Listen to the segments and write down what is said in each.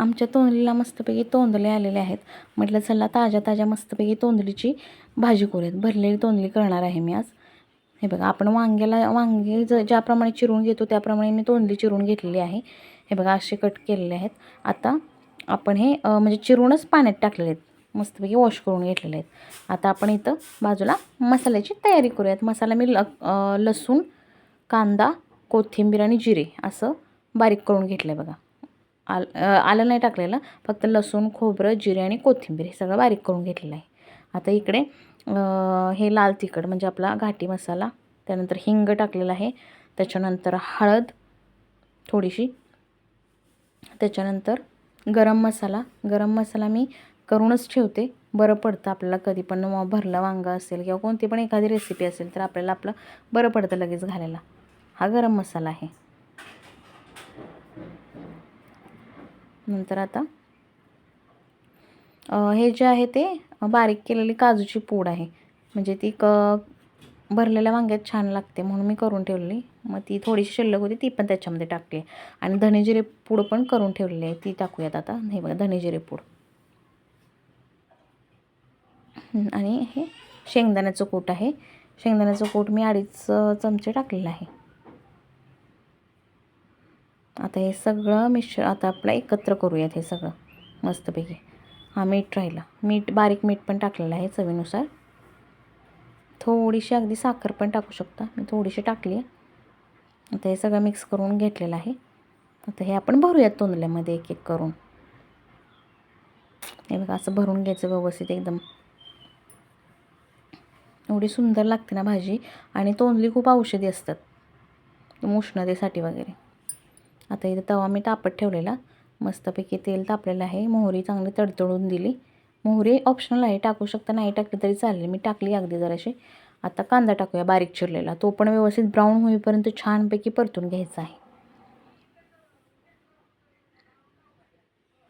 आमच्या तोंडलीला मस्तपैकी तोंडले आलेले आहेत. म्हटलं चला ताज्या ताज्या मस्तपैकी तोंडलीची भाजी करूयात. भरलेली तोंडली करणार आहे मी आज. हे बघा आपण वांग्याला वांगे ज ज्याप्रमाणे चिरून घेतो त्याप्रमाणे मी तोंडली चिरून घेतलेली आहे. हे बघा असे कट केलेले आहेत. आता आपण हे म्हणजे चिरूनच पाण्यात टाकलेले आहेत. मस्तपैकी वॉश करून घेतलेले आहेत. आता आपण इथं बाजूला मसाल्याची तयारी करूयात. मसाला मी ल लसूण कांदा कोथिंबीर आणि जिरे असं बारीक करून घेतलं आहे बघा. आल आलं नाही टाकलेलं. फक्त लसूण खोबरं जिरे आणि कोथिंबीर हे सगळं बारीक करून घेतलेलं आहे. आता इकडे हे लाल तिखट म्हणजे आपला घाटी मसाला त्यानंतर हिंग टाकलेला आहे. त्याच्यानंतर हळद थोडीशी. त्याच्यानंतर गरम मसाला. गरम मसाला मी करूनच ठेवते. बरं पडतं आपल्याला कधी पण मग भरलं वांगा असेल किंवा कोणती पण एखादी रेसिपी असेल तर आपल्याला आपलं बरं पडतं लगेच घालायला. हा गरम मसाला आहे. नंतर आता. हे जे आहे ते बारीक केलेली काजूची पूड आहे. म्हणजे ती क भरलेल्या वांग्यात छान लागते म्हणून मी करून ठेवलेली मग ती थोडीशी शिल्लक होती ती पण त्याच्यामध्ये टाकली. आणि धनेजिरे पूड पण करून ठेवलेली आहे ती टाकूयात आता. हे बघा धनेजिरे पूड. आणि हे शेंगदाण्याचं कूट आहे. शेंगदाण्याचं कूट मी अडीच चमचे टाकलेलं आहे. आता हे सगळं मिश्र आता आपलं एकत्र करूयात हे सगळं मस्तपैकी. हा मीठ राहिला. मीठ बारीक मीठ पण टाकलेलं आहे चवीनुसार. थोडीशी अगदी साखर पण टाकू शकता. मी थोडीशी टाकली. आहे आता हे सगळं मिक्स करून घेतलेलं आहे. आता हे आपण भरूयात तोंडल्यामध्ये एक एक करून. हे बघा असं भरून घ्यायचं व्यवस्थित एकदम. एवढी सुंदर लागते ना भाजी. आणि तोंडली खूप औषधी असतात. उष्णतेसाठी वगैरे. आता इथं तवा मी तापत ठेवलेला. मस्तपैकी तेल तापलेलं आहे. मोहरी चांगली तडतडून दिली. मोहरी ऑप्शनल आहे. टाकू शकता नाही टाकली तरी चालेल. मी टाकली अगदी जराशी. आता कांदा टाकूया बारीक चिरलेला. तो पण व्यवस्थित ब्राऊन होईपर्यंत छानपैकी परतून घ्यायचा आहे.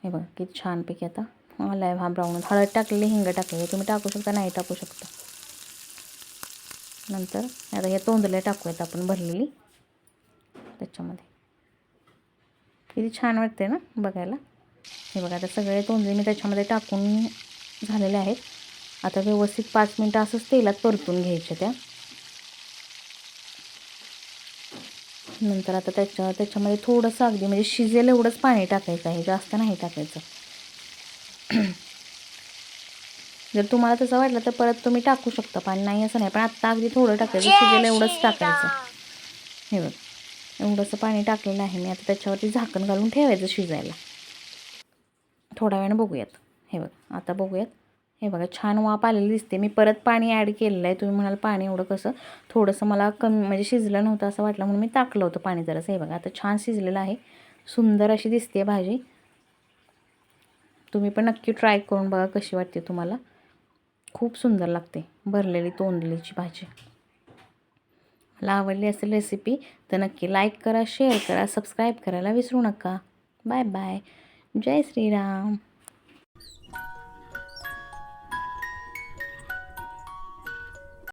हे बघा किती छानपैकी आता. आला आहे हा ब्राऊन हळद टाकलेली हिंग टाकलेली. तुम्ही टाकू शकता नाही टाकू शकता. नंतर आता ह्या तोंडल्या टाकूयात आपण भरलेली. त्याच्यामध्ये. किती छान वाटते ना बघायला. हे बघा आता सगळे तोंडे मी त्याच्यामध्ये टाकून झालेले आहेत. आता व्यवस्थित पाच मिनटं असंच तेलात परतून घ्यायच्या त्या. नंतर आता त्याच्या त्याच्यामध्ये थोडंसं अगदी म्हणजे शिजेल एवढंच पाणी टाकायचं आहे जास्त नाही टाकायचं. जर तुम्हाला तसं वाटलं तर परत तुम्ही टाकू शकता पाणी नाही असं नाही. पण आत्ता अगदी थोडं टाकायचं शिजेल एवढंच टाकायचं. हे बघ. एवढंसं पाणी टाकलेलं आहे मी. आता त्याच्यावरती झाकण घालून ठेवायचं शिजायला. थोड्या वेळानं बघूयात. हे बघ आता बघूयात. हे बघा छान वाफ आलेली दिसते. मी परत पाणी ॲड केलेलं आहे. तुम्ही म्हणाल पाणी एवढं कसं? थोडंसं मला कमी म्हणजे शिजलं नव्हतं असं वाटलं म्हणून मी टाकलं होतं पाणी जरासं. हे बघा आता छान शिजलेलं आहे. सुंदर अशी दिसते भाजी. तुम्ही पण नक्की ट्राय करून बघा कशी वाटते तुम्हाला. खूप सुंदर लागते भरलेली तोंडलीची भाजी. मला आवडली असेल रेसिपी तर नक्की लाईक करा शेअर करा सबस्क्राईब करायला विसरू नका. बाय बाय जय श्रीराम.